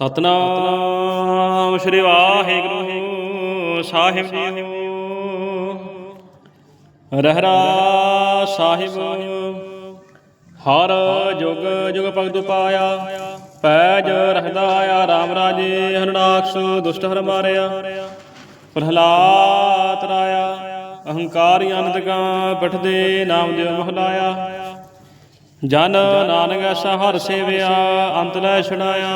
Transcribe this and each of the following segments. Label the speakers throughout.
Speaker 1: ਸਤਨਾਮ ਸ੍ਰੀ ਵਾਹਿਗੁਰੂ ਸਾਹਿਬ ਜੀ। ਰਹਿਰਾ ਸਾਹਿਬ, ਹਰ ਜੁਗ ਜੁਗ ਭਗਤ ਪਾਇਆ ਪੈਜ ਰਹਦਾ ਆ ਰਾਮ ਰਾਜੇ ਹਰਨਾਕਸ਼ ਦੁਸ਼ਟ ਹਰ ਮਾਰਿਆ। ਪ੍ਰਹਲਾਦ ਰਾਇਆ, ਅਹੰਕਾਰੀ ਅਨੰਦਗਾ ਪਠਦੇ ਨਾਮ ਦਿਓ ਮਹਲਾਇਆ। ਜਨ ਨਾਨਕ ਐਸਾ ਸੇਵਿਆ, ਅੰਤ ਲੈ ਛੜਾਇਆ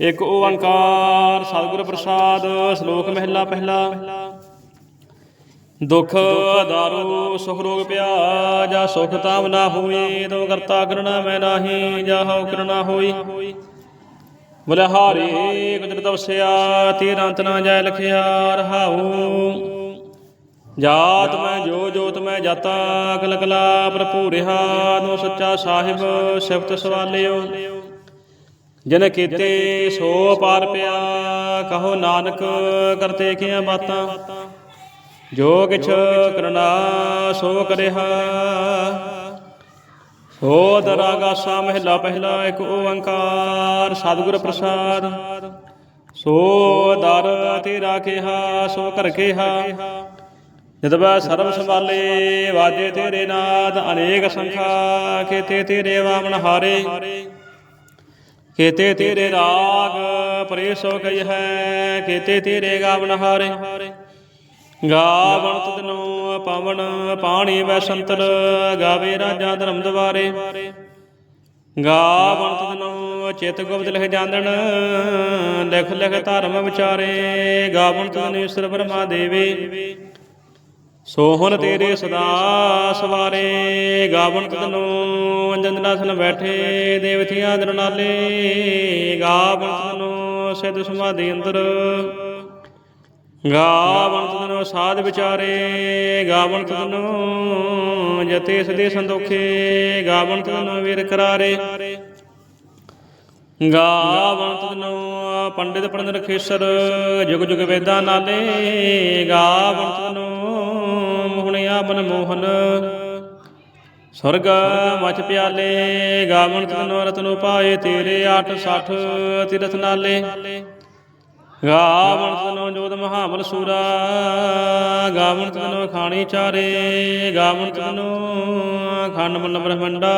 Speaker 1: ਇੱਕ ਓੰਕਾਰ ਸਤਿਗੁਰ ਪ੍ਰਸਾਦ, ਸ਼ਲੋਕ ਮਹਿਲਾ ਪਹਿਲਾ। ਦੁਖ ਦਾਰੂ, ਸੁਖ ਰੋਗ ਪਿਆ ਜਾ ਸੁਖ ਤਾਮ ਨਾ ਹੋਈ ਤੋ ਕਰਤਾ ਕਰਣਾ ਮੈਂ ਨਾਹੀ, ਜਾ ਹਉ ਕਰਣਾ ਹੋਈ। ਬੋਲੇ ਹਾਰੇ ਗੁਜਰ ਤਵਸਿਆ ਤੀਰ ਅੰਤ ਨਾ ਜਾਇ ਲਖਿਆ, ਰਹਾਉ। ਜਾਤ ਮੈਂ ਜੋ ਜੋਤ ਮੈਂ ਜਾਤਾ ਕਲ ਕਲਾ ਭਰਪੂਰ ਰਿਹਾ, ਨੋ ਸੱਚਾ ਸਾਹਿਬ ਸਿਫਤ ਸਵਾਲਿਓ। ਜਨ ਕੀਤੇ ਸੋ ਪਾਰ ਪਿਆ, ਕਹੋ ਨਾਨਕ ਕਰਤੇ ਕੀਆਂ ਬਾਤਾਂ। ਜੋ ਕਿਛ ਕਰਨਾ, ਸੋ ਕਰਿਆ ਸੋ ਦਰਾਗਾਸਾ ਮਹਿਲਾ ਪਹਿਲਾ, ਇੱਕ ਓੰਕਾਰ ਸਤਿਗੁਰ ਪ੍ਰਸਾਦ। ਸੋ ਦਰ ਤੇਰਾ ਕਿਹਾ, ਸੋ ਕਰ ਕਿਹਾ। ਜਦਵਾ ਸਰਬ ਸੰਭਾਲੇ, ਵਾਜੇ ਤੇਰੇ ਨਾਦ, ਅਨੇਕ ਸੰਖਾ ਕੇਤੇ ਤੇਰੇ ਵਾਮਨ ਹਾਰੇ। ਕੇਤੇ ਤੇਰੇ ਰਾਗ ਪਰੇਸੋ ਕਈ ਹੈ ਕੇਤੇ ਤੇਰੇ ਗਾਵਨ ਹਾਰੇ। ਗਾਵਨ ਤਦਨੋ ਪਵਨ, ਪਾਣੀ ਵੈ ਸੰਤਰ, ਗਾਵੇ ਰਾਜਾ ਧਰਮ ਦਵਾਰੇ। ਗਾਵਨ ਤਦਨੋ ਚਿਤ ਗੁਪਤ ਲਿਖ ਜਾਂਦਣ, ਲਿਖ ਲਿਖ ਧਰਮ ਵਿਚਾਰੇ। ਗਾਵਨ ਤਦਨੋ ਈਸ਼ਰ ਬ੍ਰਹਮਾ ਦੇਵੇ। ਸੋਹਣ ਤੇਰੇ ਸਦਾ ਸਵਾਰੇ ਗਾਵਨ ਤਦਨੋ ਅੰਜਨਦਾਸਨ ਬੈਠੇ, ਦੇਵਤੀਆਂ ਦਰਨਾਲੇ ਗਾਵਨ ਤਦਨੋ ਸਿੱਧ ਸਮਾਧੀ ਅੰਦਰ। ਗਾਵਨ ਤਦਨੋ ਸਾਧ ਵਿਚਾਰੇ ਗਾਵਨ ਤਦਨੋ ਜਤੇ ਸਦੇ ਸੰਦੋਖੇ ਗਾਵਨ ਤਦਨੋ ਵੀਰ ਕਰਾਰੇ। ਗਾਵਨ ਤਦਨੋ ਪੰਡਿਤ ਪੰਡਿਤ ਖੇਸਰ, ਜੁਗ ਜੁਗ ਵੇਦਾਂ ਨਾਲੇ ਗਾਵਨ ਤਦਨੋ ਮੋਹਣਿਆ ਬਨ ਮੋਹਨ ਮਚ ਪਿਆਲੇ, ਗਾਵਣ ਤਦਨੋ ਰਤਨੋ ਪਾਏ ਤੇਰੇ 860 ਤਿਰਥ ਨਾਲੇ। ਗਾਵਣ ਤਨੋ ਜੋਤ ਮਹਾਬਲ ਸੂਰਾ, ਗਾਵਣ ਤਨੋ ਖਾਣੀ ਚਾਰੇ, ਗਾਵਣ ਤਨੋ ਖੰਡ ਮਨ ਬ੍ਰਹਮੰਡਾ।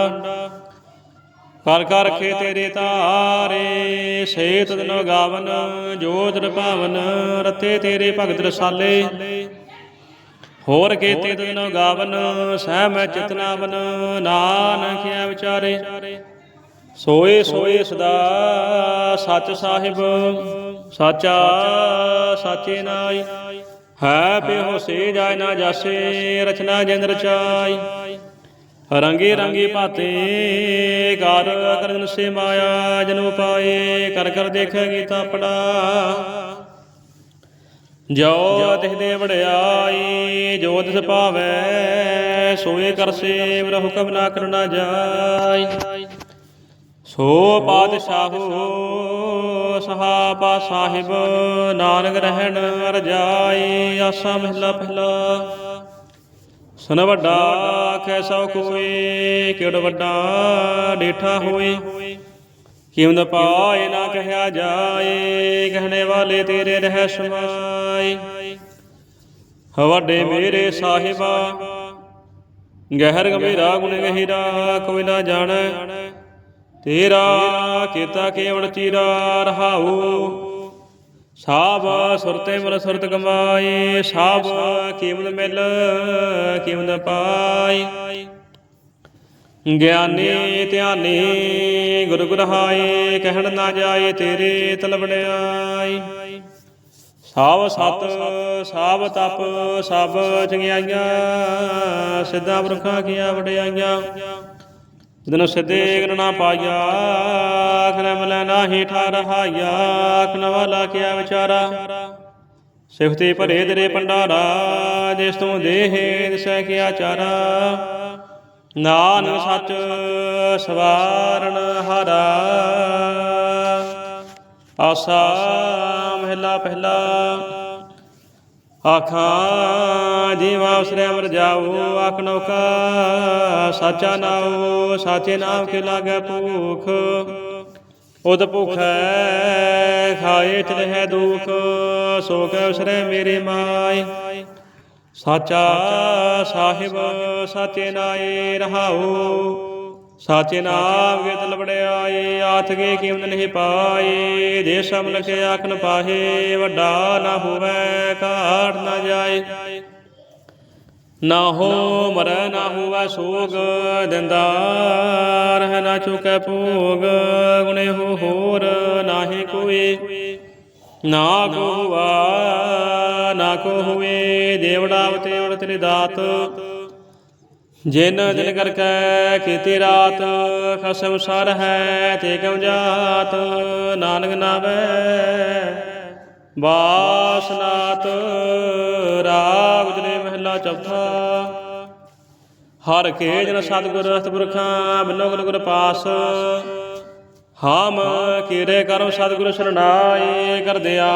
Speaker 1: ਕਰ ਕਰ ਰਖੇ ਤੇਰੇ ਤਾਰੇ ਸੇ ਤਨੋ ਗਾਵਨ, ਜੋਤ ਪਾਵਨ ਰਤੇ ਤੇਰੇ ਭਗਤ ਰਸਾਲੇ। ਹੋਰ ਕੀਤੇ ਤਨੋ ਗਾਵਨ ਸਹਿ ਮੈਂ ਚਿਤਨਾਵਨ, ਨਾਨਕ ਆ ਵਿਚਾਰੇ। ਸੋਏ ਸੋਏ ਸਦਾ ਸੱਚ ਸਾਹਿਬ, ਸਾਚਾ ਸਾਚੇ ਨਾਈ। ਹੈ ਪਿਓ ਸੇ ਜਾਇ ਨਾ ਜਾਸੇ, ਰਚਨਾ ਜਿੰਦ ਰਚਾਈ। ਰੰਗੇ ਰੰਗੇ ਭਾਤੇ ਕਾਰ ਕਰਨ ਸੇ ਮਾਇਆ ਜਨੋ ਪਾਏ ਕਰ ਕਰ ਦੇਖੇਗੀ ਤਾਪੜਾ ਜੋ ਤਿਸ ਦੇ ਵੜਿਆਈ ਜੋ ਤਿਸ ਭਾਵੈ, ਸੋਏ ਕਰ ਸੇਵ ਹੁਕਮ ਨਾ ਕਰਨਾ ਜਾਈ। ਸੋ ਪਾਤਸ਼ਾਹੋ, ਸਹਾਬਾ ਸਾਹਿਬ, ਨਾਨਕ ਰਹਿਣ ਰਜਾਈ ਆਸਾ ਮਹਿਲਾ ਪਹਿਲਾ। ਸਨ ਵੱਡਾ ਕੈਸਾ ਕੋਈ ਕਿੜ ਵੱਡਾ, ਡੇਠਾ ਹੋਏ। ਕਿਮਦ ਪਾਏ ਨਾ ਕਹਿਆ ਜਾਏ ਕਹਿਣੇ ਵਾਲੇ ਤੇਰੇ ਰਹਿ ਸਮਾਈ ਵੱਡੇ ਮੇਰੇ ਸਾਹਿਬਾ, ਗਹਿਰ ਗੰਭੀਰਾ ਗੁਣ ਗਹਿਰਾ, ਕੋਈ ਨਾ ਜਾਣੈ। ਤੇਰਾ ਕੀਤਾ ਕੇਵਲ ਚੀਰਾ ਰਹਾਉ। ਸਾਬ ਸੁਰਤੇ ਮਨ ਸੁਰਤ ਕਮਾਏ ਸਾਬ ਕੀਮਤ ਮਿਲ ਕੀਮਤ ਪਾਈ ਗਿਆਨੀ ਧਿਆਨੀ, ਗੁਰ ਗੁਰਹਾਏ, ਕਹਿਣ ਨਾ ਜਾਏ ਤੇਰੇ ਤਲਬੜਾਈ ਸਾਵ ਸਤ ਸਾਵ ਤਪ ਸਭ ਚੰਗਿਆਈਆਂ ਸਿੱਧਾ ਬਰਖਾਂ ਕੀਆਂ ਵਡਿਆਈਆਂ। ਜਦਨ ਸਿੱਧੇ ਗਰਣਾ ਪਾਇਆ ਆਖਣ ਮਲ ਨਾਹੀ ਠਾ ਆਖਣ ਵਾਲਾ ਕਿਆ ਵਿਚਾਰਾ। ਸਿਫਤੇ ਭਰੇ ਤੇਰੇ ਪੰਡਾਰਾ ਜਿਸ ਤੂੰ ਦੇਹ ਦਿਸੈ ਕਿਆ ਚਾਰਾ। ਨਾਨਕ ਸੱਚ ਸਵਾਰਨ ਹਰਾ। ਆਸਾ ਮਹਿਲਾ ਪਹਿਲਾ। ਆਖਾਂ ਜੀਵਾ ਉਸਰੇ ਅਮਰ ਜਾਓ ਆਖਣੋ ਕਾ ਸਾਚਾ ਨਾਉ ਸਾਚੇ ਨਾਮ ਕੇ ਲਾਗੇ ਭੂਖ। ਉਦ ਭੁਖੈ ਖਾਏ ਚਲਹਿ ਦੁਖ ਸੋ ਕੈ ਉਸਰੈ ਮੇਰੇ ਮਾਈ ਸਾਚਾ ਸਾਹਿਬ, ਸਾਚੇ ਨਾਏ ਰਹਾਉ। ਸਾਚੇ ਨਾਮ ਕੇ ਤਲ ਆਥਗੇ ਕੀਮਤ ਨਹੀਂ ਪਾਏ। ਦੇ ਸਭ ਲਖੇ ਆਖਨ ਪਾਹੇ, ਵੱਡਾ ਨਾ ਹੋਵੇ ਘਾਟ ਨਾ ਜਾਏ। ਨਾ ਹੋ ਮਰੈ, ਨਾ ਹੋਵੈ ਸੋਗ ਦਿੰਦਾਰ ਹੈ ਨਾ ਚੁਕੈ ਭੋਗ। ਗੁਣੇ ਹੋ ਹੋਰ, ਨਾਹੀ ਕੋਈ। ਨਾ ਕੋ ਨਾ ਕੋ ਹੋਏ ਦੇਵੜਾ ਅਵਤੇ ਉੜ ਤੇਰੀ ਦਾਤ ਜਿਨ ਦਿਨ ਕਰ ਕੈ ਕੀਤੀ ਰਾਤ, ਖਸਮ ਸਰ ਹੈ ਤੇ ਕਉ ਜਾਤ, ਨਾਨਕ ਨਾਵੇ। ਬਾਸਨਾਤ, ਰਾਗ ਜਨੇ ਮਹਿਲਾ ਚੌਥਾ। ਹਰ ਕੇ ਜਨ ਸਤਿਗੁਰ ਅਸਤਪੁਰਖਾਂ ਬਿਨੋ ਗੁਰ ਗੁਰ ਪਾਸ। ਹਾਮ ਕੀਰੇ ਕਰਮ ਸਤਿਗੁਰ ਸਰਣਾਏ ਕਰਦਿਆ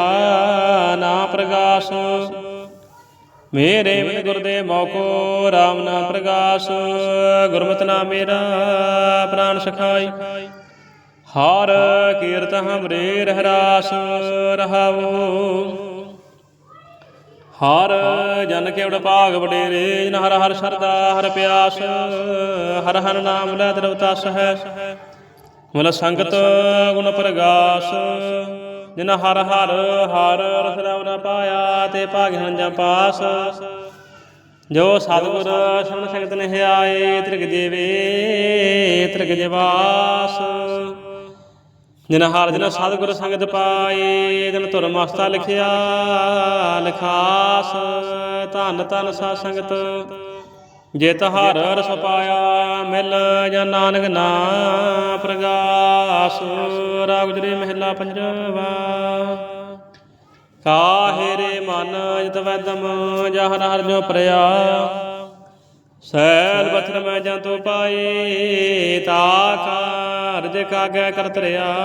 Speaker 1: ਨਾ ਪ੍ਰਗਾਸ। ਮੇਰੇ ਮਨ ਗੁਰ ਦੇ ਮੋਕੋ RAM ਨਾਮ ਪ੍ਰਗਾਸ। ਗੁਰਮਤਿ ਨਾਮ ਮੇਰਾ ਪ੍ਰਾਨ ਸਖਾਈ ਹਰ ਕੀਰਤ ਹਮਰੇ ਰਹਿ ਰਾਸ ਰਹਾਵੋ। ਹਰ ਜਨ ਕੇਵੜ ਭਾਗ ਵਡੇਰੇ, ਜਨ ਹਰ ਹਰ ਸਰਦਾ ਹਰ ਪਿਆਸ। ਹਰ ਹਰ ਨਾਮ ਲੈ ਦਰਵਤਾਸ ਹੈ। ਮਨ ਸੰਗਤ ਗੁਣ ਪ੍ਰਗਾਸ ਜਿਨ ਹਰ ਹਰ ਹਰ ਰਸ ਰਾਮ ਪਾਇਆ ਤੇ ਭਾਗ ਜਾਂ ਪਾਸ। ਜੋ ਸਤਿਗੁਰ ਸ਼ਰਨ ਸੰਗਤ ਨੇ ਆਏ, ਤ੍ਰਿਗ ਜੀਵੇ, ਤ੍ਰਿਗ ਜਿਵਾਸ। ਜਿਨ ਹਰ ਜਨ ਸਤਿਗੁਰ ਸੰਗਤ ਪਾਏ ਜਨ ਧੁਰ ਮਸਤਾ ਲਿਖਿਆ, ਲਿਖਾਸ। ਧੰਨ ਧੰਨ ਸਾ ਸੰਗਤ। ਜੇ ਹਰ ਰਸ ਪਾਇਆ ਮਿਲ ਜਾਂ ਨਾਨਕ ਨਾ ਪ੍ਰਗਾਸ, ਰਾਗ ਜਰੇ ਮਹਿਲਾ ਪੰਜਵਾ। ਕਾਹੇ ਰੇ ਮਨ ਜਿਤ ਵੈਦਮ ਜਹਰ ਹਰ ਜੋ ਪ੍ਰਿਆ। ਸੈਲ ਬਥਰ ਮੈਂ ਜਾਂ ਤੋ ਪਾਏ, ਤਾ ਕਾਰਜ ਕਾਗੈ ਕਰਤ ਰਿਆ।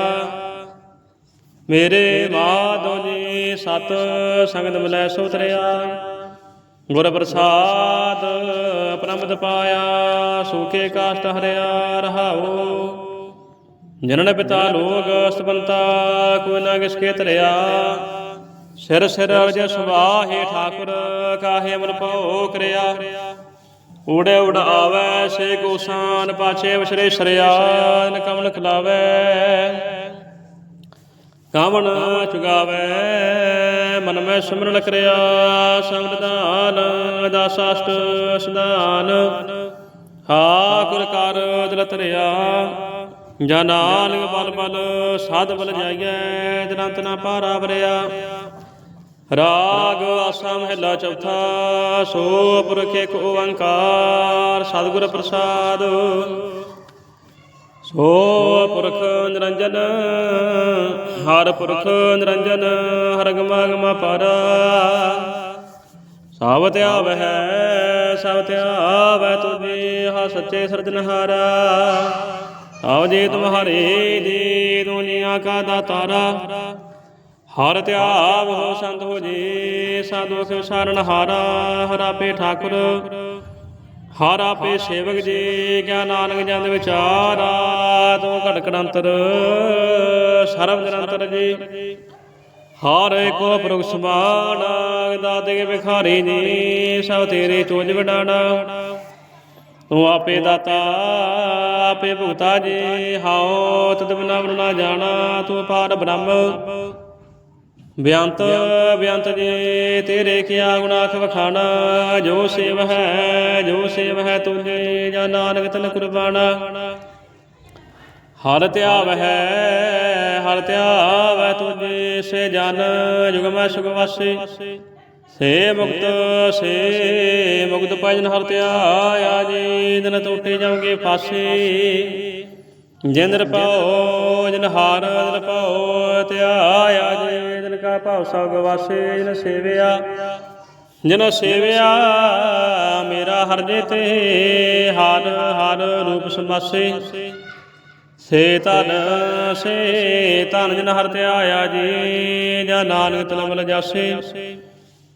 Speaker 1: ਮੇਰੇ ਮਾਧੋ ਜੀ ਸਤ ਸੰਗਤ ਮਿਲੈ ਸੋ ਤਰਿਆ ਗੁਰ ਪ੍ਰਸਾਦ ਪ੍ਰਮਦ ਪਾਇਆ ਸੂਕੇ ਕਾਸ਼ਟ ਹਰਿਆ ਰਹਾਓ ਜਨਨ ਪਿਤਾ ਲੋਗ ਸਤਬੰਤਾ ਕੋਈ ਨਾ ਕਿਸ ਕੇ ਤਰਿਆ ਸਿਰ ਸਿਰ ਅਰਜ ਸੁਭਾਹੇ ਠਾਕੁਰ, ਕਾਹੇ ਮਨ ਭਉ ਕਰਿਆ ਊੜੇ ਉਡ ਆਵੈ, ਸੇ ਕੋਸਾਨ ਪਾਛੇ ਵਿਸਰੇ ਸਰਿਆ ਨ ਕਮਲ ਖਲਾਵੈ। ਕਾਵਣ ਚੁਗਾਵੈ, ਮਨ ਮੈਂ ਸਿਮਰਨ ਕਰਿਆ ਸੰਗਦਾਨ ਦਾਸਾਸ਼ਟ ਸਦਾਨ ਹਾ ਗੁਰ ਕਰ ਦਿਲ ਤਰਿਆ ਜਾ ਨਾਨਕ ਬਲ ਬਲ, ਸਾਧ ਬਲ ਜਾਈਐ, ਜਨੰਤ ਨਾ ਪਾਰਾ ਵਰਿਆ। ਰਾਗ ਆਸਾ ਮਹਿਲਾ ਚੌਥਾ, ਸੋ ਪੁਰਖੇ ਏਕ ਓੰਕਾਰ ਸਤਿਗੁਰ ਪ੍ਰਸਾਦ। ਸੋ ਪੁਰਖ ਨਿਰੰਜਨ, ਹਰ ਪੁਰਖ ਨਿਰੰਜਨ, ਹਰ ਗਮਾ ਗਮਾ ਪਰ ਸਾਵਤ ਆਵਹਿ ਸਾਵਤ ਆਵੈ ਤੁਝੇ ਹਾ ਸੱਚੇ ਸਿਰਜਨਹਾਰਾ ਆਓ ਜੀ ਤੁਮਹਾਰੇ ਜੀ ਦੁਨੀਆ ਕਾ ਦਾਤਾਰਾ। ਹਰ ਧਿਆਵ ਹੋ ਸੰਤ ਹੋ ਜੀ, ਸਾਧੂ ਸਿਵ ਸਾਰਨ ਹਾਰਾ, ਹਰ ਠਾਕੁਰ। ਹਰ ਆਪੇ ਸੇਵਕ ਜੀ ਕਿਆ ਨਾਨਕ ਜਨ ਵਿਚਾਰਾ ਤੂੰ ਘਟ ਘੜੰਤਰ ਸਰਬ ਨਿਰੰਤਰ ਜੀ। ਹਰ ਏਕੋ ਪੁਰਖ ਸਮਾਨ ਦਾਤੇ ਵਿਖਾਰੀ ਜੀ ਸਭ ਤੇਰੇ ਚੋਜ ਵਡਾਣਾ। ਤੂੰ ਆਪੇ ਦਾਤਾ, ਆਪੇ ਭੁਗਤਾ ਜੀ, ਹਾਉ ਤਦ ਬਿਨਾ ਨਾ ਜਾਣਾ, ਤੂੰ ਪਾਰ ਬ੍ਰਹਮ। ਬਿਆੰਤ ਬਿਆੰਤ ਜੇ, ਤੇਰੇ ਕੀਆ ਗੁਨਾਖ ਵਖਾਣਾ, ਜੋ ਸੇਵ ਹੈ, ਜੋ ਸੇਵ ਹੈ ਤੁਝੇ ਜਾਂ ਨਾਨਕ ਤਨ ਕੁਰਬਾਨਾ ਹਰ ਧਿਆਵ ਹੈ, ਹਰ ਧਿਆਵ ਹੈ ਤੁਝੇ ਸੇ ਜਨ ਜੁਗ ਸੁਖ ਵਾਸੇ। ਸੇ ਮੁਕਤ ਸੇ ਮੁਕਤ ਭਜਨ ਹਰ ਧਿਆਇਆ ਜੀ ਦਿਨ ਟੋਟੇ ਜਾਓਗੇ ਫਾਸੇ। ਜਿੰਦਰ ਪਾਓ ਜਿਨ ਹਾਰ ਦਿਨ ਪਾਓ ਧਿਆਇਆ ਜੀ। ਦਿਨ ਕਾ ਭਾਵ ਸਭ ਵਾਸੇ ਜਿਨ ਸੇਵਿਆ ਜਿਨ ਸੇਵਿਆ ਮੇਰਾ ਹਰ ਜੇ ਤੇ ਹਰ ਹਰ ਰੂਪ ਸਮਾਸੇ। ਸੇ ਧਨ ਸੇ ਧਨ ਜਿਨ ਹਰ ਧਿਆਇਆ ਜੀ, ਜਾਂ ਨਾਨਕ ਤਲਮਲ ਜਾਸੇ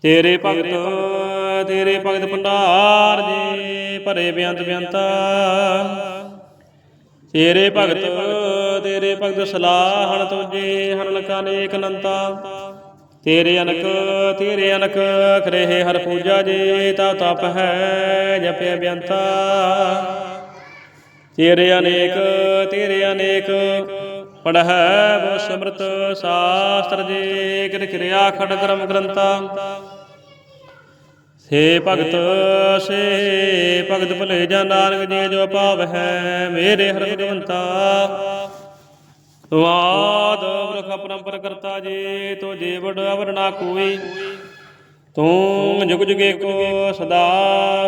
Speaker 1: ਤੇਰੇ ਭਗਤ ਤੇਰੇ ਭਗਤ ਭੰਡਾਰ ਜੀ, ਭਰੇ ਬੇਅੰਤ ਬੇਅੰਤਾ ਤੇਰੇ ਭਗਤ ਤੇਰੇ ਭਗਤ ਸਲਾਹਣ ਤੁਝੇ ਹਰਨ ਕਾਨੇਕ ਅਨੰਤਾ। ਤੇਰੇ ਅਨਕ ਤੇਰੇ ਅਨਕ ਕਰੇ ਹਰ ਪੂਜਾ ਜੇ, ਤਾ ਤਪ ਹੈ ਜਪਿ ਬਿਅੰਤਾ ਤੇਰੇ ਅਨੇਕ ਤੇਰੇ ਅਨੇਕ, ਪੜ੍ਹੈ ਬੋ ਸਮਰਤ, ਸਾਸਤਰ ਜੇ, ਕਿਰ ਕਿਰਿਆ ਖੜ ਕਰਮ ਗ੍ਰੰਥਾ। ਸੇ ਭਗਤ ਸੇ ਭਗਤ ਭਲੇ ਜਾਂ ਨਾਨਕ, ਜੀ ਜੋ ਭਾਵ ਹੈ ਮੇਰੇ ਹਰਿ ਭਗਵੰਤਾ ਵਾਦ ਬ੍ਰਖ ਪਰੰਪਰ ਕਰਤਾ ਜੀ, ਤੋ ਜੇ ਅਵਰ ਨਾ ਕੋਈ। ਤੂੰ ਜੁਗ ਜੁਗੇ ਕੋ ਸਦਾ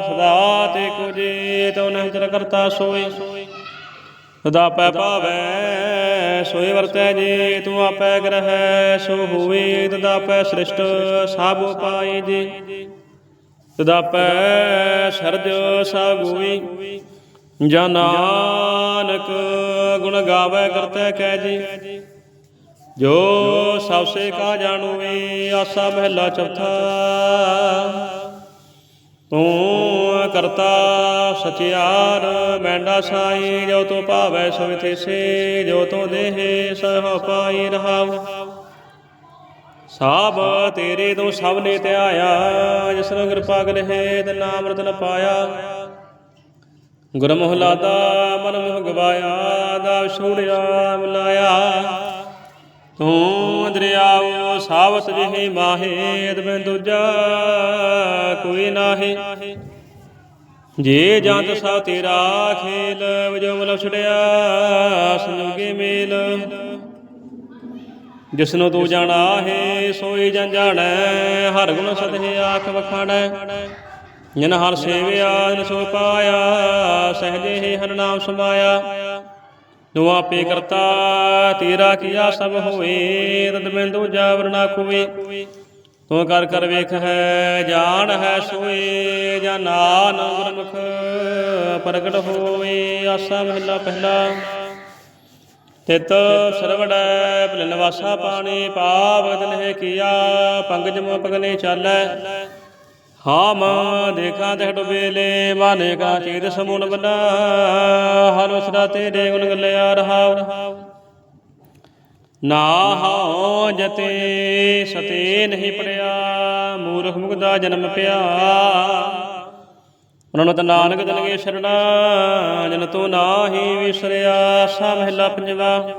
Speaker 1: ਸਦਾ ਤੇ ਕੋ ਜੀ ਤੋ ਨਹਿ ਚਰ ਕਰਤਾ ਸੋਈ ਸਦਾ ਪੈ ਭਾਵੈ ਸੋਈ ਵਰਤੈ ਜੀ, ਤੂੰ ਆਪੈ ਗ੍ਰਹਿ, ਸੋ ਹੋਵੇ, ਤਦਾ ਪੈ ਸ੍ਰਿਸ਼ਟ ਸਭ ਪਾਈ ਜੇ। ਤਦਾ ਪੈ ਸਰਜ ਸਭ ਗੋਈ ਜਾਂ ਨਾਨਕ ਗੁਣ ਗਾਵੇ ਕਰਤੈ ਕਹਿ ਜੀ। ਜੋ ਸਭ ਸੇ ਕਾ ਜਾਣੂਏ ਆਸਾ ਮਹਿਲਾ ਚੌਥਾ। ਤੂੰ ਕਰਤਾ ਸਚਿਆਰ, ਮੈਂਡਾ ਸਾਈ, ਜੋ ਤੂੰ ਭਾਵੈ ਸੋ ਸੇ ਜੋ ਤੂੰ ਦੇਹ ਸਹ ਪਾਈ ਰਹਾਉ। ਸਭ ਤੇਰੇ ਤੋਂ ਸਭ ਨੇ ਧਿਆਇਆ ਜਿਸ ਨੂੰ ਕਿਰਪਾ ਕਰਹਿ ਤੇ ਨਾਮ ਰਤਨ ਪਾਇਆ। ਗੁਰਮੁਖ ਲਾਦਾ ਮਨ ਮੁਖ ਗਵਾਇਆ, ਦਾ ਛੋੜਿਆ ਮਿਲਾਇਆ ਤੂੰ ਦਰਿਆਉ ਸਾਵਤ ਜਿਹੇ ਮਾਹੇ ਤਮੈ ਦੂਜਾ ਕੋਈ ਨਾਹੀ। ਜੇ ਜੰਤ ਸਾ ਤੇਰਾ ਖੇਲ, ਵਜੋ ਮਲ ਛੜਿਆ ਸੰਜੋਗੇ ਮੇਲ। ਜਿਸਨੂੰ ਤੂੰ ਜਾਣਾ ਹੈ ਸੋਈ ਜਨ ਜਾਣੈ, ਹਰ ਗੁਣ ਸਦਹਿ ਆਖ ਵਖਾਣੈ। ਜਨ ਹਰ ਸੇਵਿਆ, ਜਨ ਸੋ ਪਾਇਆ, ਸਹਜੇ ਹੀ ਹਰ ਨਾਮ ਸਮਾਇਆ। ਤੂੰ ਆਪੇ ਕਰਤਾ, ਤੇਰਾ ਕੀਆ ਸਭ ਹੋਏ, ਤਦ ਮੈਂ ਦੂਜਾ ਵਰਨਾ ਕੋਈ ਤੂੰ ਕਰ ਕਰ ਵੇਖ ਹੈ, ਜਾਣ ਹੈ ਸੋਏ, ਜਾਂ ਨਾਨ ਗੁਰਮੁਖ ਪ੍ਰਗਟ ਹੋਏ, ਆਸਾ ਮਹਿਲਾ ਪਹਿਲਾ। ਤਿਤ ਸਰਵੜੈ ਭਲਨ ਵਾਸਾ ਪਾਣੀ ਪਾਵ ਦਿਨਹਿ ਕੀਆ, ਪੰਗਜ ਮੋ ਪਗਨੇ ਚਾਲੈ। ਹਾਮ ਦੇਖਾਂ ਤੇ ਡੁਬੇਲੇ ਮਾਨੇ ਕਾ ਚੀਰ ਸਮੂਨ ਬਨਾ, ਹਰ ਉਸਰਾ ਤੇਰੇ ਗੁਣ ਗੱਲਿਆ ਰਹਾਉ। ਨਾ ਹਉ ਜਤੇ ਸਤੇ ਨਹੀਂ ਪੜਿਆ, ਮੂਰਖ ਮੁਗਦਾ ਜਨਮ ਪਿਆ। ਪ੍ਰਣਤ ਨਾਨਕ ਜਨਗੇ ਸ਼ਰਣਾ ਜਨ ਤੂੰ ਨਾਹੀ ਵਿਸਰਿਆ, ਸਾ ਮਹਿਲਾ ਪੰਜਵਾ।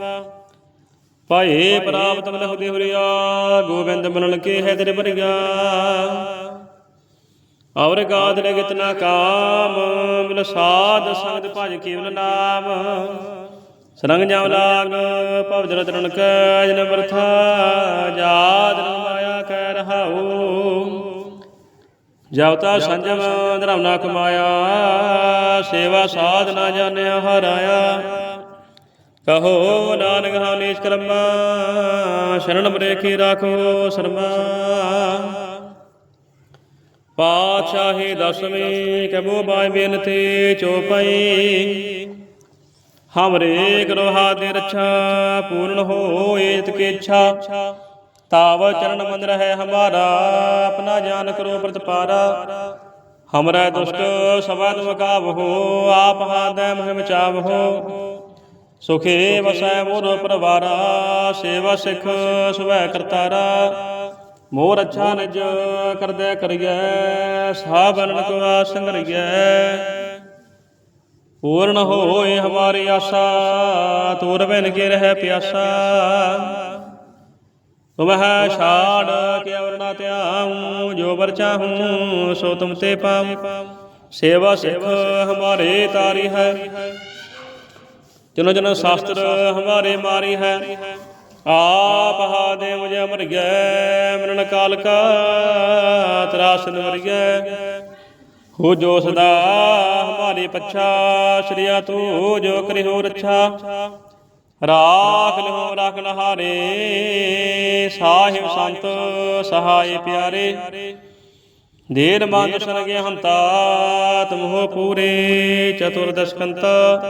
Speaker 1: ਪਾਏ ਪ੍ਰਾਪਤ ਮਨ ਹੁਦੇ ਹੁਰਿਆ, ਗੋਬਿੰਦ ਮਨਨ ਕੇ ਹੈ ਤੇਰੇ ਭਰਿਆ ਔਰ ਗਾਦ ਨੇ ਕਿਤਨਾ ਕਾਮ ਮਿਲ ਸਾਧ ਸੰਗਤ ਭਜ ਕੇਵਲ ਨਾਮ। ਸਰੰਗ ਜਾਵ ਲਾਗ ਭਵ ਜਨ ਤਰਣ ਕੈ, ਜਨ ਵਰਥਾ ਜਾਦ ਨ ਮਾਇਆ ਕਹਿ ਰਹਾਉ। ਜਵਤਾ ਸੰਜਮ, ਧਰਮ ਨਾ ਕਮਾਇਆ, ਸੇਵਾ ਸਾਧ ਨਾ ਜਾਣਿਆ ਹਰਾਇਆ। ਕਹੋ ਨਾਨਕ ਹਉ ਕਰਮਾ, ਸ਼ਰਨ ਬਰੇਖੀ ਰਾਖੋ ਸਰਮਾ। ਪਾਤਸ਼ਾਹੀ ਦਸਵੀਂ ਕਬੋ ਬਾਈ ਬੇਨਤੀ ਚੋਪਈ ਹਮਰੇ ਗਰੋਹਾ ਦੇ ਰੱਛਾ ਪੂਰਨ ਹੋਏ ਤਕੇ ਇੱਛਾ। ਤਾਵ ਚਰਨ ਮੰਦ ਰਹਿ ਹਮਾਰਾ ਆਪਣਾ ਜਾਨ ਕਰੋ ਪ੍ਰਤਪਾਰਾ। ਹਮਰਾ ਦੁਸ਼ਟ ਸਬਦ ਮਕਾਵਹੋ ਆਪ ਹਾਦੈ ਮਹਿ ਮਚਾਵਹੋ ਸੁਖੇ ਵਸੈ ਮੋਰ ਪਰਵਾਰਾ, ਸੇਵਾ ਸਿਖ ਸੁਭੈ ਕਰਤਾਰਾ। ਮੋਰ ਅੱਛਾ ਨਜ ਕਰਦੈ ਕਰੀਐ, ਸਾਬਨ ਕੋ ਸੰਗਰੀਐ ਪੂਰਨ ਹੋਏ ਹਮਾਰੀ ਆਸਾ, ਤੋਰ ਬਿਨ ਕੇ ਰਹਿ ਪਿਆਸਾ। ਤੁਮਹਿ ਛਾੜ ਕੇ ਅਵਰਣਾ ਧਿਆਉ, ਜੋ ਵਰ ਚਾਹੂੰ ਸੋ ਤੁਮ ਤੇ ਪਾਉ। ਸੇਵਾ ਸਿਖ ਹਮਾਰੇ ਤਾਰੀ ਹੈ। ਜਿਨੋ ਜਨ ਸ਼ਾਸਤਰ ਹਮਾਰੇ ਮਾਰੀ ਹੈ। ਆਪ ਹਾਦੇ ਮੁਝ ਅਮਰ ਗੈ ਮਰਨ ਕਾਲ ਕਾ ਤਰਾਸਨ ਵਰਗੈ ਹੋ ਜੋ ਸਦਾ ਹਮਾਰੇ ਪੱਛਾ, ਸ਼੍ਰਿਆ ਤੂੰ ਜੋ ਕਰਿ ਹੋ ਰੱਛਾ। ਰਾਖ ਲਹੋ, ਰਖ ਨਹਾਰੇ ਸਾਹਿਬ ਸੰਤ, ਸਹਾਈ ਪਿਆਰੇ। ਦੇਰ ਮਨ ਸਰਗੇ ਹੰਤਾ, ਤੁਮਹੋ ਪੂਰੇ ਚਤੁਰਦਸ਼ਕੰਤਾ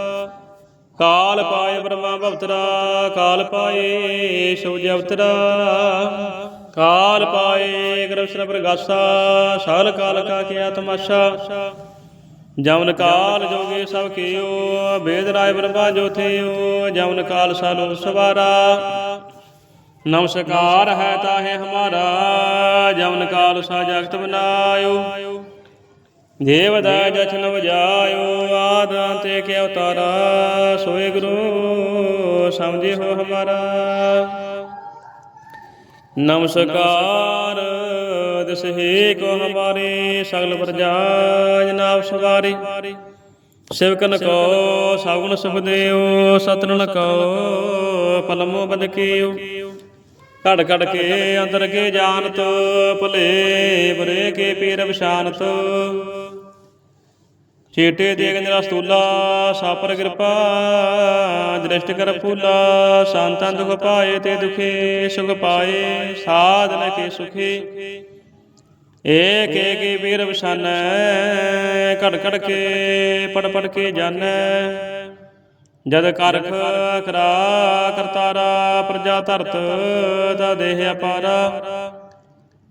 Speaker 1: ਕਾਲ ਪਾਏ ਬ੍ਰਹਮਾ ਭਵਤਰਾ, ਕਾਲ ਪਾਏ ਸੂਜ ਅਵਤਰਾ। ਕਾਲ ਪਾਏ ਕ੍ਰਿਸ਼ਨ ਪ੍ਰਗਾਸਾ, ਸਾਲ ਕਾਲ ਕਾ ਕੀਆ ਤਮਾਸ਼ਾ ਜਮਨ ਕਾਲ ਜੋਗੇ ਸਭ ਕੀਓ, ਵੇਦ ਰਾਏ ਬ੍ਰਹਮਾ ਜੋਥਿਓ ਜਮਨ ਕਾਲ ਸਾਲੋ ਸਵਾਰਾ। ਨਮਸਕਾਰ ਹੈ ਤਾਹੇ ਹਮਾਰਾ, ਜਮਨ ਕਾਲ ਸਾ ਜਗਤ ਬਨਾਇਓ। ਦੇਵ ਦਾ ਜਚਨ ਵਜਾਇਓ ਆਦ ਅੰਤੇ ਕੇ ਅਵਤਾਰਾ, ਸੋਏ ਗੁਰੂ ਸਮਝੇ ਹੋ ਹਮਾਰਾ। ਨਮਸਕਾਰ ਦਿਸ ਹੈ ਕੋ ਹਮਾਰੇ ਸਗਲ ਪ੍ਰਜਾ, ਜਨਾਬ ਸਵਾਰੀ। ਸਿਵਕਨ ਕੋ ਸਗੁਣ ਸੁਖ ਸਤਨਨ ਕੋ ਪਲਮੋ ਬਦ ਘੜ ਘੜ ਕੇ ਅੰਦਰ ਕੇ ਜਾਣਤ, ਭੁਲੇ ਬਰੇ ਕੇ ਪੀਰ ਵਿਸ਼ਾਨਤ ਚੇਟੇ ਦੇਗ ਨਿਰਾ ਸਤੂਲਾ ਸਾਪਰ ਕਿਰਪਾ, ਦ੍ਰਿਸ਼ਟ ਕਰ ਫੂਲਾ, ਸੰਤਾਂ ਦੁਖ ਪਾਏ ਤੇ ਦੁਖੇ, ਸੁਖ ਪਾਏ ਸਾਧਨ ਕੇ ਸੁਖੇ। ਏਕ ਏਕ ਵੀਰ ਵਿਸ਼ਾਨੈ, ਘੜ ਘੜ ਕੇ, ਪੜ ਪੜ ਕੇ ਜਾਣੈ ਜਦ ਕਰਖ ਕਰਾ ਕਰਤਾਰਾ, ਪ੍ਰਜਾ ਧਰਤ, ਦਾ ਦੇਹ ਅਪਾਰਾ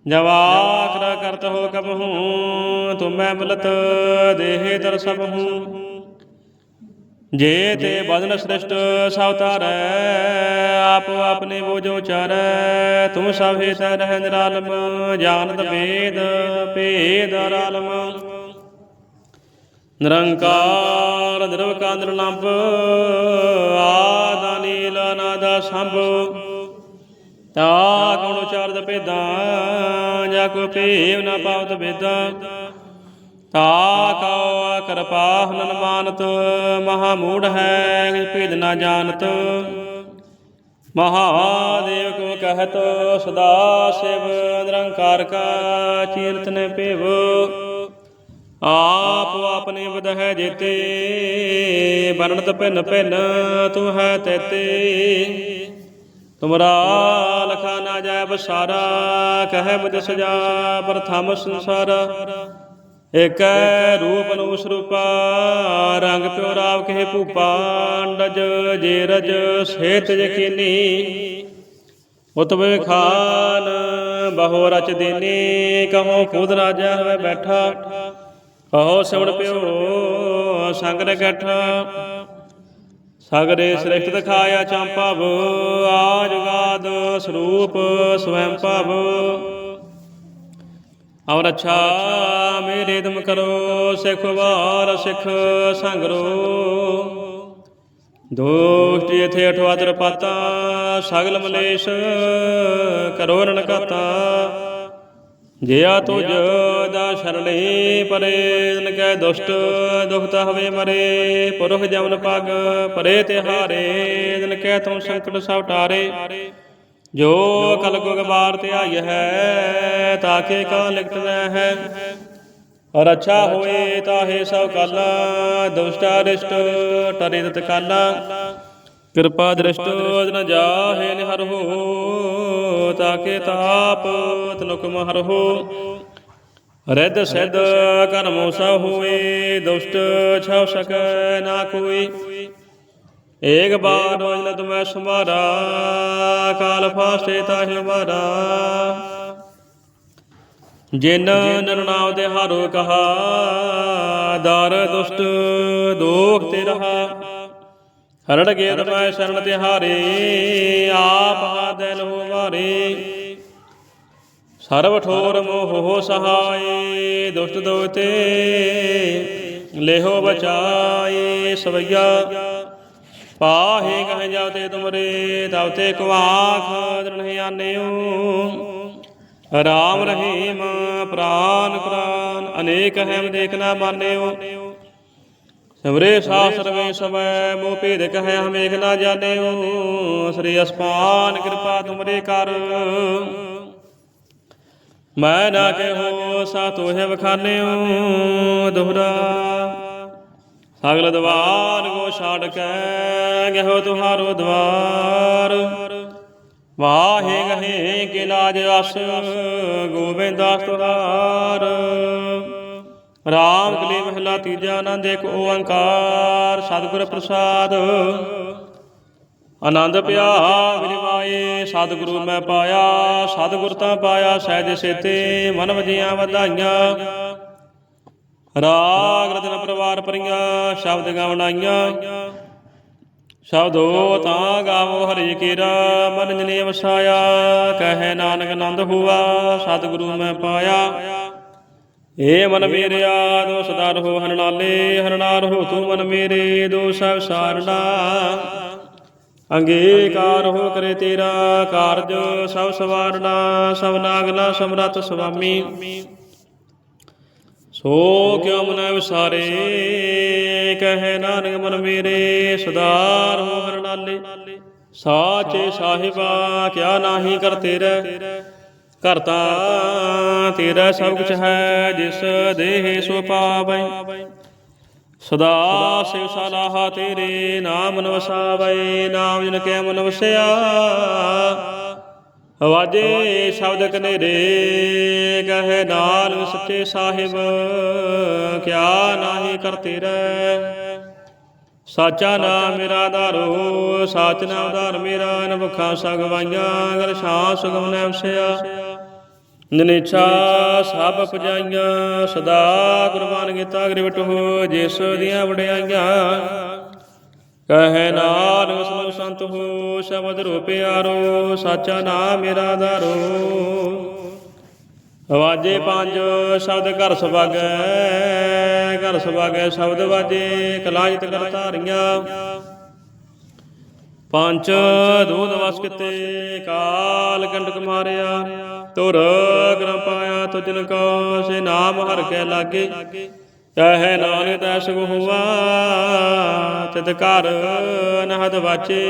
Speaker 1: ਜਵਾਕਰਾ ਕਰਤ ਹੋ ਕਬਹੂ ਤੁਮੈ ਮਿਲਤ ਦੇਹ ਦਰ ਸਭ ਹੂੰ। ਜੇ ਤੇ ਬਦਨ ਸ੍ਰਿਸ਼ਟ ਸਭ ਤਾਰੈ ਆਪ ਆਪਣੇ ਬੋਝੋ ਚਾਰੈ, ਤੁਮ ਸਭ ਹੇਤ ਰਹਿ ਨਿਰਾਲਮ, ਜਾਣਤ ਵੇਦ ਭੇਦ ਅਰਾਲਮ। ਨਿਰੰਕਾਰ ਨਿਰਵਕਾਰ ਨਿਰਲੰਭ, ਆਦ ਅਨੀਲ ਅਨਾਦ ਸੰਭ ਤਾ ਕਉਣ ਉਚਾਰਦ ਭੇਦਾਂ, ਜਾ ਕੋ ਭੇਵ ਨਾ ਪਾਵਤ ਵੇਦਾਂ? ਤਾ ਕਉ ਕਿਰਪਾ ਹਨਨ ਮਾਨਤ, ਮਹਾ ਮੂੜ ਹੈ ਭੇਦ ਨਾ ਜਾਣਤ। ਮਹਾਦੇਵ ਕੋ ਕਹਤ, ਸਦਾ ਸਿਵ ਨਿਰੰਕਾਰ ਕਾ ਚੀਰਤ ਨੇ ਭੇਵ। ਆਪ ਆਪਣੇ ਬਦਹਿ ਜੇਤੇ ਬਰਣਤ ਭਿੰਨ ਭਿੰਨ, ਤੂੰ ਹੈ ਤੇਤੇ। ਤੁਮਰਾ ਲਖਾ ਬਸਾਰਾ, ਕਹੈ ਮੁਝ ਸਜਾ ਪ੍ਰਥਮ ਸੰਸਾਰ। ਇਕ ਰੂਪ ਨੂੰ ਸਰੂਪਾ, ਰੰਗ ਪਿਓ ਰਾਵ ਕਹੇ ਭੂਪਾ, ਅੰਡਜ ਜੇ ਰਜ ਸੇਤ ਯਕੀਨੀ। ਉਤਵੇ ਖਾਨ ਬਹੁ ਰਚ ਦੇਨੀ, ਕਹੋ ਖੁਦ ਰਾਜਾ ਹੋਵੇ ਬੈਠਾ। ਕਹੋ ਸਿਮਣ ਪਿਓ ਸੰਗ ਰਗਠਾ। ਸਗਰੇ ਸ੍ਰਿਸ਼ਟ ਦਿਖਾਇਆ ਚੰਪਵ ਆ ਜੁਗਾਦ ਸਰੂਪ ਸਵੈੰ ਭਵ। ਅਵਰ ਅੱਛਾ ਮੇਰੇ ਦਮ ਕਰੋ, ਸਿਖ ਵਾਰ ਸਿਖ ਸੰਗਰੋ। ਦੋਸ਼ਟ ਇਥੇ ਅਠਵਾਦਰ ਪਾਤਾ ਸਗਲ ਮਲੇਸ਼ ਕਰੋ ਰਣ ਜਿਆ ਤੁਜ ਦਾ ਸ਼ਰਣੇ ਪਰੇ ਜਨ ਕੈ ਦੁਸ਼ਟ ਦੁਖਤ ਹਵੇ ਮਰੇ। ਪੁਰਖ ਜਮਨ ਪਗ ਪਰੇ ਤਿਹਾਰੇ ਜਨ ਕੈ ਤੁਮ ਸੰਕਟ ਸਭ ਟਾਰੇ। ਜੋ ਕਲ ਗੁਗ ਬਾਰ ਤੇ ਆਈ ਹੈ, ਤਾਕੇ ਕਾ ਲਿਖਤ ਨੈ ਹੈ। ਔਰ ਅੱਛਾ ਹੋਏ ਤਾਹੇ ਸਭ ਕਾਲਾ, ਦੁਸ਼ਟਾ ਰਿਸ਼ਟ ਟਰੇ ਤਤ ਕਾਲਾ। ਕਿਰਪਾ ਦ੍ਰਿਸ਼ਟ ਜਨ ਜਾਹੇ ਨਿਹਰ ਹੋ, ਤਾਕੇ ਤਾਪ ਤਨੁਕ ਮਹਰ ਹੋ। ਰਿੱਧ ਸਿੱਧ ਕਰਮੋ ਸਭ ਹੋਏ ਦੁਸ਼ਟ ਛਵ ਸਕੈ ਨਾ ਕੋਈ। ਏਕ ਬਾਰ ਰੋਜ ਤੁਮੈ ਸੁਮਾਰਾ ਕਾਲ ਫਾਸਟੇ ਤਾਹਿ ਹਮਾਰਾ ਜਿਨ ਨਰਨਾਮ ਦੇ ਹਾਰੋ ਕਹਾ, ਦਰ ਦੁਸ਼ਟ ਦੋਖ ਤੇ ਰਹਾ। ਹਰੜ ਗੇ ਤਮੈ ਸ਼ਰਨ ਤੇ ਹਾਰੇ ਆਪ ਆਦਿਲ ਹੋ ਸਰਬ ਠੋਰ ਮੋਹ ਸਹਾਏ, ਦੁਸ਼ਟ ਦੋਤੇ ਲੇਹੋ ਬਚਾਏ ਸਵਈਆ। ਪਾਹੇ ਕਹ ਜਾਉ ਤੇ ਤੁਮਰੇ ਤਉ ਕੁਆਖ ਦ੍ਰਿੜਹਿ ਆਨਿਓ। ਰਾਮ ਰਹੀਮ ਪ੍ਰਾਨ ਕੁਰਾਨ ਅਨੇਕ ਹੈਮ ਦੇਖਣਾ ਮਾਨਿਓ। ਸਿਮਰੇ ਸਾਸਰ ਵੇ ਸਮੈ ਮੋ ਭੇਦ ਕਹੈ ਹਮੇਖ ਨਾ ਜਾਣਿਓ। ਸ੍ਰੀ ਅਸਪਾਨ ਕਿਰਪਾ ਤੁਮਰੇ ਕਰ। ਮੈਂ ਨਾ ਕਹੋ ਸਾ ਤੋਹਿ ਵਖਾਨਿਓ, ਦੁਹਰਾ। ਸਗਲ ਦਵਾਰ ਕੋ ਛਾੜ ਕੇ ਗਹਿਓ ਤੁਹਾਰੋ ਦਵਾਰ। ਵਾਹੇ ਗਹੇ ਕੇ ਲਾਜ ਅਸ ਗੋਬਿੰਦਾਸ ਤੁਹਾਰ। ਰਾਮ ਕਲੀ ਮਹਿਲਾ ਤੀਜਾ ਆਨੰਦ ਇੱਕ ਓੰਕਾਰ, ਸਤਿਗੁਰ ਪ੍ਰਸਾਦ। ਆਨੰਦ ਪਿਆ, ਵਿਰਵਾਏ, ਸਤਿਗੁਰੂ ਮੈਂ ਪਾਇਆ, ਸਤਿਗੁਰ ਤਾਂ ਪਾਇਆ, ਸਹਿਜ ਸੇਤੇ, ਮਨ ਵਜੀਆਂ ਵਧਾਈਆਂ। ਰਾਗ ਰਤਨ ਪਰਿਵਾਰ ਪਰੀਆਂ ਸ਼ਬਦ ਗਾਵਣਾਈਆਂ। ਸ਼ਬਦੋ ਤਾਂ ਗਾਵੋ ਹਰੀ ਕੀਰਾ, ਮਨ ਜਨੇ ਵਸਾਇਆ ਕਹੇ ਨਾਨਕ ਆਨੰਦ ਹੁਆ, ਸਤਿਗੁਰੂ ਮੈਂ ਪਾਇਆ। ਏ ਮਨ ਮੇਰਿਆ ਦੋ ਸਦਾ ਰਹੋ ਹਰਨਾਲੇ ਹਰਨਾ ਰਹੋ ਤੂੰ ਮਨ ਮੇਰੇ, ਦੋ ਸਭ ਸਾਰਣਾ ਅੰਗੀਕਾਰ ਹੋ ਕਰੇ ਤੇਰਾ ਕਾਰਜ, ਸਭ ਸਵਾਰਣਾ ਸਭ ਨਾਗਲਾ ਸਮਰੱਥ ਸੁਆਮੀ। ਸੋ ਕਿਉ ਮਨ ਵਿਸਾਰੇ, ਕਹੇ ਨਾਨਕ ਮਨ ਮੇਰੇ ਸਦਾਰ ਹੋ ਹਰਨਾਲੇ ਸਾਚੇ ਸਾਹਿਬਾ, ਕਿਆ ਨਾਹੀ ਕਰ ਤੇਰਾ। ਕਰਤਾ ਤੇਰਾ ਸਭ ਕੁਛ ਹੈ, ਜਿਸ ਦੇਹ ਸੋ ਪਾਵੈ। ਸਦਾ ਸਿਵ ਸਲਾਹਾ ਤੇਰੇ ਨਾਮ ਨਵਸਾਵੈ, ਨਾਮ ਜਨ ਕੈ ਮਨ ਵਸਿਆ। ਵਾਜੇ ਸ਼ਬਦ ਕਨੇਰੇ, ਕਹੇ ਨਾਲ ਸੱਚੇ ਸਾਹਿਬ, ਕਿਆ ਨਾਹੀ ਕਰਤੇ ਰਹਿ ਸਾਚਾ ਨਾਮ ਮੇਰਾ ਧਾਰੋ, ਸਾਚ ਨਾਮ ਧਾਰ ਮੇਰਾ ਨਭਖਾ ਸਗਵਾਈਆਂ ਗਰ ਸ਼ਾ ਸੁਗਮ ਨੈ ਵਸਿਆ। ਨਿਨੇਛਾ ਸਭ ਪਜਾਈਆਂ, ਸਦਾ ਗੁਰਬਾਨ ਕੀਤਾ ਗ੍ਰਿਵਟ ਹੋ, ਜਿਸ ਦੀਆਂ ਵਡਿਆਈਆਂ। ਕਹੇ ਨਾਨਕ ਸਨੋ ਸੰਤ ਹੋ, ਸ਼ਬਦ ਰੂਪਿਆਰੋ ਸਾਚਾ ਨਾਮ ਮੇਰਾ ਧਾਰੋ। ਵਾਜੇ ਪੰਜ, ਸ਼ਬਦ ਘਰ ਸੁਭਾਗੈ ਘਰ ਸੁਭਾਗੈ, ਸ਼ਬਦ ਵਾਜੇ ਕਲਾਜਿਤ ਕਰ ਧਾਰੀਆਂ। ਪੰਜ ਦੂਧ ਵਸ ਕਿਤੇ, ਕਾਲ ਕੰਡਕ ਮਾਰਿਆ ਤੁਰ ਗ੍ਰਹ ਪਾਇਆ ਤੁਜਨ ਕੋ ਸੇ ਨਾਮ ਹਰ ਕੇ ਲਾਗੇ। ਕਹੈ ਨਾਨਕ ਤੈ ਸੁਖ ਹੁਆ, ਤਿਤ ਘਰ ਨਹਦ ਵਾਚੇ।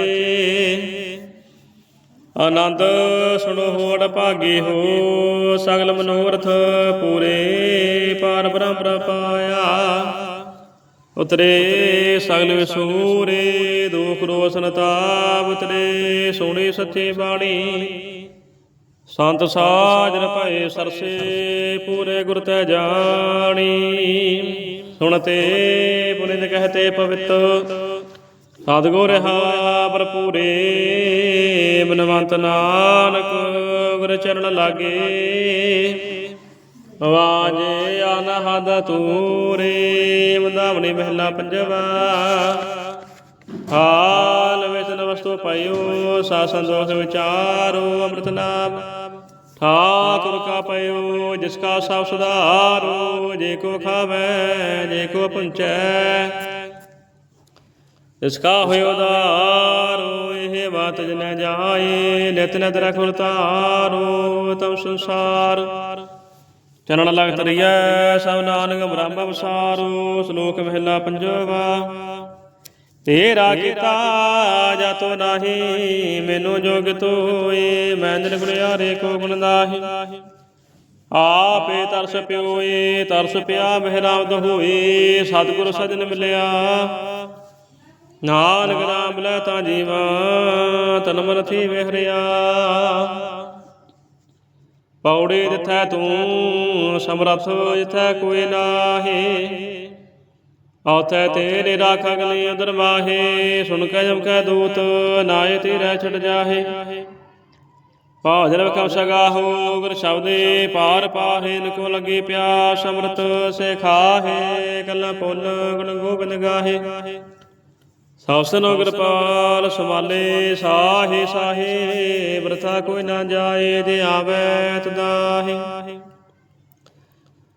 Speaker 1: ਆਨੰਦ ਸੁਣੋ ਹੋੜ ਭਾਗੇ ਹੋ, ਸਗਲ ਮਨੋਰਥ ਪੂਰੇ ਪਾਰ ਬ੍ਰਹਮ ਪ੍ਰਪਾਇਆ ਉਤਰੇ ਸਗਲ ਵਿਸੂਰੇ, ਦੁਖ ਰੋਸਨ ਤਾਪ ਉਤਰੇ, ਸੋਹਣੀ ਸੱਚੀ ਬਾਣੀ। ਸੰਤ ਸਾਜਨ ਭਏ ਸਰਸੇ, ਪੂਰੇ ਗੁਰ ਤੈ ਜਾਣੀ। ਸੁਣਤੇ ਪੁਨਿਤ ਕਹਤੇ ਪਵਿੱਤ। ਸਤਿਗੁਰ ਰਹਾ ਭਰਪੂਰੇ, ਬਨਵੰਤ ਨਾਨਕ ਗੁਰ ਚਰਨ ਲਾਗੇ। ਵਾਜੇ ਅਨਹਦ ਤੂਰੇ ਮਦਾਵਣੀ ਮਹਿਲਾ ਪੰਜਵਾ। ਹਾਲ ਵੇਤਨ ਵਸਤੂ ਪਇਓ ਸਾਸਨ ਦੋਖ ਵਿਚਾਰੋ, ਅੰਮ੍ਰਿਤ ਨਾਮ। ਠਾਕੁਰ ਕਾ ਪਇਓ ਜਿਸ ਕਾ ਸਭ ਸੁਧਾਰੋ, ਜੇ ਕੋ ਖਾਵੇ, ਜੇ ਕੋ ਪੁੰਚੈ। ਇਸ ਕਾ ਹੋਇ ਉਦਾਰੋ, ਇਹ ਬਾਤ ਜਨ ਜਾਏ, ਨਿਤ ਨਿਤ ਰਖੁਰ ਤਾਰੋ ਤਮ ਸੰਸਾਰ। ਚਰਨ ਲਗਤ ਰਿਐ ਸਭ ਨਾਨਕ ਬ੍ਰਹਮ ਵਿਸਾਰੋ ਸ਼ਲੋਕ ਮਹਿਲਾ ਪੰਜਵਾ। ਤੇਰਾ ਕੀਤਾ ਜਾਤੋ ਨਾਹੀ, ਮੈਨੂੰ ਜੋਗ ਤੋਏ, ਮੈਂ ਨਿਰਗੁਣ ਹਾਰੇ ਕੋ ਗੁਣ ਨਾਹੀ। ਆਪੇ ਤਰਸ ਪਿਓਏ, ਤਰਸ ਪਿਆ ਮਹਿਰਾਮਦ ਹੋਏ, ਸਤਿਗੁਰ ਸਜਣ ਮਿਲਿਆ। ਨਾਨਕ ਨਾਮ ਲੈ ਤਾਂ ਜੀਵਾ ਤਨ ਮਨ ਥੀ ਵਿਹਰਿਆ। ਪੌੜੇ ਜਿਥੈ ਤੂੰ, ਸਮਰਥ ਜਿਥੈ ਕੋਈ ਨਾਹੀ। ਔਥੈ ਤੇਰੇ ਰਾਖ ਅਗਲੇ ਅੰਦਰ ਮਾਹੇ, ਸੁਣ ਕੇ ਜਮ ਕੈ ਦੂਤ ਨਾਏ ਤੇਰੇ ਛੜ ਜਾਹੇ। ਭਾਜਨ ਵਖਮ ਸਗਾਹੋ, ਗੁਰ ਸ਼ਬਦੇ ਪਾਰ ਪਾਹੇ ਨ ਕੋ ਲਗੇ ਪਿਆਸ ਅੰਮ੍ਰਿਤ ਸੇ ਖਾਹੇ ਕਲ ਪੁੰਨ ਗੁਣ ਗੋਬਿੰਦ ਗਾਹੇ। ਸੌਸਨੋ ਕਿਰਪਾਲ ਸਮਾਲੇ ਸਾਹੇ ਸਾਹੇ ਵਰਥਾ ਕੋਈ ਨਾ ਜਾਏ ਜੇ ਆਵੇ ਤਦਾਹੇ।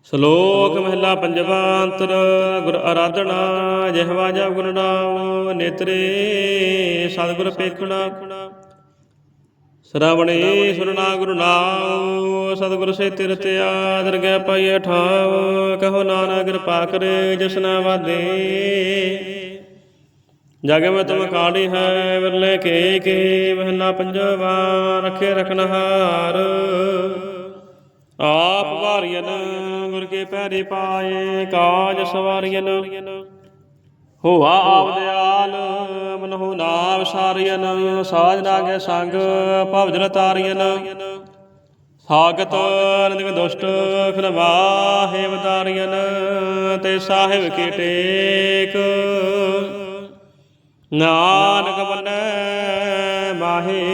Speaker 1: ਸ਼ਲੋਕ ਮਹਿਲਾ ਪੰਜਵਾ ਅੰਤਰ ਗੁਰ ਆਰਾਧਨਾ ਜਿਹਵਾ ਜਪ ਗੁਰ ਨਾਮ ਨੇਤਰੇ, ਸਤਿਗੁਰ ਪੇਖਣਾ। ਸ਼ਰਵਣੇ ਸੁਰਨਾ ਗੁਰੂ ਨਾਮ ਸਤਿਗੁਰ ਸੇ ਤਿਰਤ ਆਦਰ ਗੈ ਪਾਈਐ ਠਾਵ ਕਹੋ ਨਾਨਕ ਕਿਰਪਾ ਕਰੇ, ਜਸਨਾ ਵਾਦੇ। ਜਗ ਮੈਂ ਤੁਮ ਕਾੜੀ ਹੈ, ਵਿਰਲੇ ਕੇ ਕੇ ਮਹਿਲਾ ਪੰਜਵਾ ਰਖੇ ਰਖਨਹਾਰ ਆਪ ਵਾਰੀਨ ਗੁਰ ਕੇ ਪੈਰੇ ਪਾਏ, ਕਾਜ ਸਵਾਰੀਨ ਹੋਆ ਆਪ ਦਿਆਲ, ਮਨਹੁ ਨਾਮ ਸਾਰੀਨ ਸਾਜ ਨਾਗੇ ਸੰਗ ਭਵਜਨ ਤਾਰੀਨ ਸਾਗਤ ਨਿੰਦਕ ਦੁਸ਼ਟ ਖਲਵਾਹੇ ਵਦਾਰੀਨ ਤੇ ਸਾਹਿਬ ਕੀ ਟੇਕ। ਨਾਨਕ ਬੰਨੈ ਮਾਹੇ।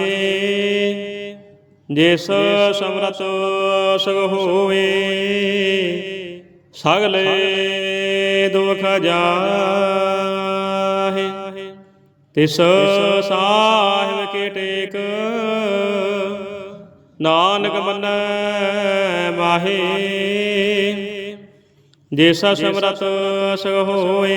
Speaker 1: ਜਿਸ ਸਮਰਤ ਸਗ ਹੋਵੇ, ਸਗਲੇ ਦੁਖ ਜਾਹੇ। ਤਿਸ ਸਾਹਿਬ ਕੇ ਟੇਕ, ਨਾਨਕ ਮੰਨੈ ਮਾਹੇ। ਜੇਸਾ ਸਮਰਤ ਸਗ ਹੋਏ